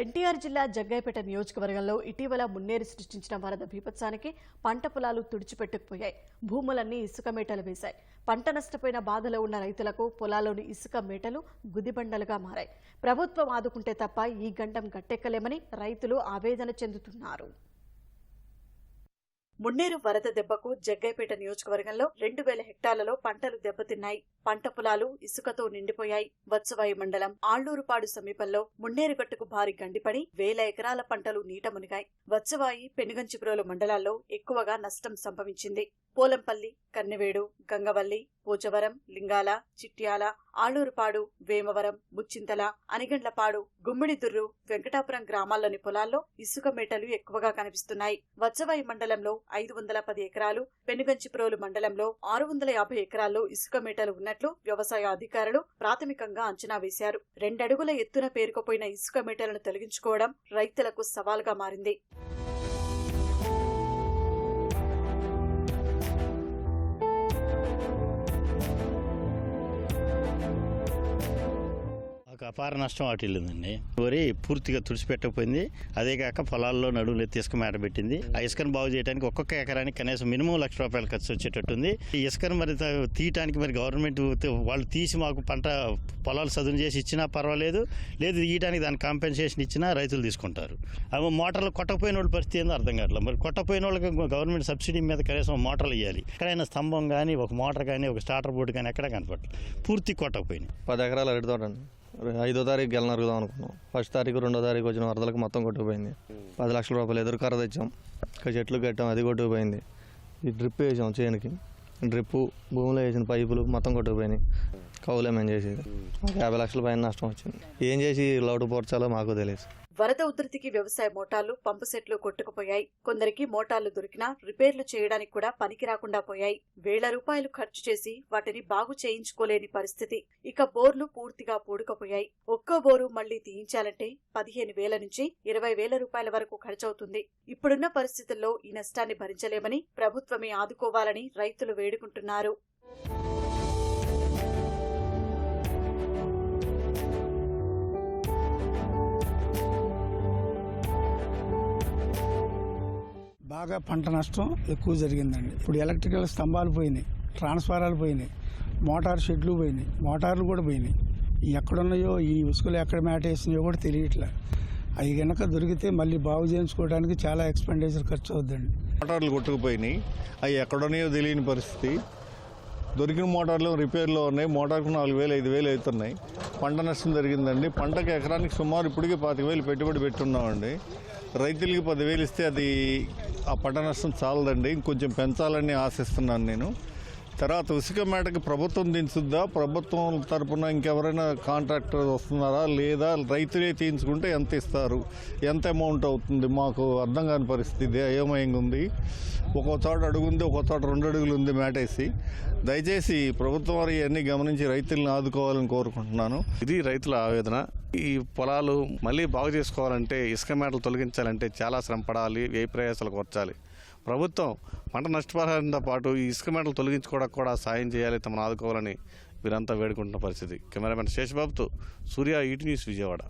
ఎన్టీఆర్ జిల్లా జగ్గైపేట నియోజకవర్గంలో ఇటీవల మున్నేరు సృష్టించిన వరద బీభత్సానికి పంట పొలాలు తుడిచిపెట్టుకుపోయాయి. భూములన్నీ ఇసుక మేటలు వేశాయి. పంట నష్టపోయిన బాధలో ఉన్న రైతులకు పొలాల్లోని ఇసుక మేటలు గుదిబండలుగా మారాయి. ప్రభుత్వం ఆదుకుంటే తప్ప ఈ గండం గట్టెక్కలేమని రైతులు ఆవేదన చెందుతున్నారు. మున్నేరు వరద దెబ్బకు జగ్గైపేట నియోజకవర్గంలో రెండు వేల హెక్టార్లలో పంటలు దెబ్బతిన్నాయి. పంట పొలాలు ఇసుకతో నిండిపోయాయి. వత్సవాయి మండలం ఆళ్ళూరుపాడు సమీపంలో మున్నేరుగట్టుకు భారీ గండిపడి వేల ఎకరాల పంటలు నీట మునిగాయి. వత్సవాయి పెనుగంచిపురోలు మండలాల్లో ఎక్కువగా నష్టం సంభవించింది. పోలంపల్లి కన్నెవేడు గంగవల్లి పోచవరం లింగాల చిట్యాల ఆళ్ళూరుపాడు వేమవరం ముచ్చింతల అనిగండ్లపాడు గుమ్మిడిదుర్రు వెంకటాపురం గ్రామాల్లోని పొలాల్లో ఇసుక మేటలు ఎక్కువగా కనిపిస్తున్నాయి. వత్సవాయి మండలంలో ఐదు వందల పది ఎకరాలు పెనుగంచిప్రోలు మండలంలో ఆరు వందల యాభై ఎకరాల్లో ఇసుక మేటలు ఉన్నట్లు వ్యవసాయ అధికారులు ప్రాథమికంగా అంచనా వేశారు. రెండడుగుల ఎత్తున పేరుకుపోయిన ఇసుక మేటలను తొలగించుకోవడం రైతులకు సవాల్గా మారింది. అపార నష్టం వాటిల్లిందండి వరి పూర్తిగా తుడిచిపెట్టకపోయింది. అదే కాక పొలాల్లో నడువులు ఎత్తి ఇసుక మేట పెట్టింది. ఆ ఇసుకను బాగు చేయడానికి ఒక్కొక్క ఎకరానికి కనీసం మినిమం లక్ష రూపాయలు ఖర్చు వచ్చేటట్టుంది. ఈ ఇసుకను మరి తీయటానికి మరి గవర్నమెంట్ వాళ్ళు తీసి మాకు పంట పొలాలు సదును చేసి ఇచ్చినా పర్వాలేదు. లేదు తీయడానికి దాని కాంపెన్సేషన్ ఇచ్చినా రైతులు తీసుకుంటారు. అవి మోటార్లు కొట్టకపోయిన వాళ్ళ పరిస్థితి ఏందో అర్థం కావట్లేదు. మరి కొట్టపోయిన వాళ్ళకి గవర్నమెంట్ సబ్సిడీ మీద కనీసం మోటార్లు ఇవ్వాలి ఎక్కడైనా స్తంభం కానీ ఒక మోటార్ కానీ ఒక స్టార్టర్ బోర్డు కానీ ఎక్కడ కనపడలేదు పూర్తి కొట్టకపోయినాయి. పది ఎకరాలు అడుగుతాడండి ఐదో తారీఖు గెల నరుగుదాం అనుకున్నాం. ఫస్ట్ తారీఖు రెండో తారీఖు వచ్చిన వరదలకు మొత్తం కొట్టుకుపోయింది. పది లక్షల రూపాయలు ఎదురు కర్ర తెచ్చాం. ఇంకా చెట్లు కట్టాం అది కొట్టుకుపోయింది. ఈ డ్రిప్ వేసాం చేనుకి. డ్రిప్పు భూమిలో వేసిన పైపులు మొత్తం కొట్టుకుపోయినాయి. కౌలే మేము చేసేది మాకు యాభై లక్షల పైన నష్టం వచ్చింది. ఏం చేసి లోటు పోర్చాలో మాకు తెలియదు. వరద ఉధృతికి వ్యవసాయ మోటార్లు పంపు సెట్లు కొట్టుకుపోయాయి. కొందరికి మోటార్లు దొరికినా రిపేర్లు చేయడానికి కూడా పనికి రాకుండా పోయాయి. వేల రూపాయలు ఖర్చు చేసి వాటిని బాగు చేయించుకోలేని పరిస్థితి. ఇక బోర్లు పూర్తిగా పూడుకపోయాయి. ఒక్కో బోరు మళ్ళీ తీయించాలంటే పదిహేను వేల నుంచి ఇరవై వేల రూపాయల వరకు ఖర్చవుతుంది. ఇప్పుడున్న పరిస్థితుల్లో ఈ నష్టాన్ని భరించలేమని ప్రభుత్వమే ఆదుకోవాలని రైతులు వేడుకుంటున్నారు. బాగా పంట నష్టం ఎక్కువ జరిగిందండి. ఇప్పుడు ఎలక్ట్రికల్ స్తంభాలు పోయినాయి ట్రాన్స్ఫారాలు పోయినాయి మోటార్ షెడ్లు పోయినాయి మోటార్లు కూడా పోయినాయి. ఎక్కడున్నాయో ఈ ఉసుకులు ఎక్కడ మేట వేసినాయో కూడా తెలియట్లే. అవి కనుక దొరికితే మళ్ళీ బాగు చేయించుకోవడానికి చాలా ఎక్స్పెండిచర్ ఖర్చు అవుద్దండి. మోటార్లు కొట్టుకుపోయినాయి. అవి ఎక్కడున్నాయో తెలియని పరిస్థితి. దొరికిన మోటార్లు రిపేర్లో ఉన్నాయి. మోటార్కు నాలుగు వేలు ఐదు వేలు అవుతున్నాయి. పంట నష్టం జరిగిందండి. పంటకు ఎకరానికి సుమారు ఇప్పటికే పాతిక వేలు పెట్టుబడి పెట్టున్నామండి. రైతులకి పదివేలు ఇస్తే అది ఆ పంట నష్టం చాలదండి. ఇంకొంచెం పెంచాలని ఆశిస్తున్నాను నేను. తర్వాత ఇసుక మేటకి ప్రభుత్వం దించుద్దా? ప్రభుత్వం తరపున ఇంకెవరైనా కాంట్రాక్టర్ వస్తున్నారా? లేదా రైతులే తీయించుకుంటే ఎంత ఇస్తారు? ఎంత అమౌంట్ అవుతుంది? మాకు అర్థం కాని పరిస్థితి అయోమయంగా ఉంది. ఒక్కో చోట అడుగుంది ఒక్కో చోట రెండు అడుగులు ఉంది మేటేసి దయచేసి ప్రభుత్వం వారు ఇవన్నీ గమనించి రైతులను ఆదుకోవాలని కోరుకుంటున్నాను. ఇది రైతుల ఆవేదన. ఈ పొలాలు మళ్ళీ బాగు చేసుకోవాలంటే ఇసుక మేటలు తొలగించాలంటే చాలా శ్రమ పడాలి వ్యయ ప్రయాసాలు కోర్చాలి. ప్రభుత్వం పంట నష్టపరిహారంతో పాటు ఈ ఇసుక మెటలు తొలగించుకోవడానికి కూడా సాయం చేయాలి తమను ఆదుకోవాలని వీరంతా వేడుకుంటున్న పరిస్థితి. కెమెరామెన్ శేషబాబుతో సూర్య ఈటీ న్యూస్ విజయవాడ.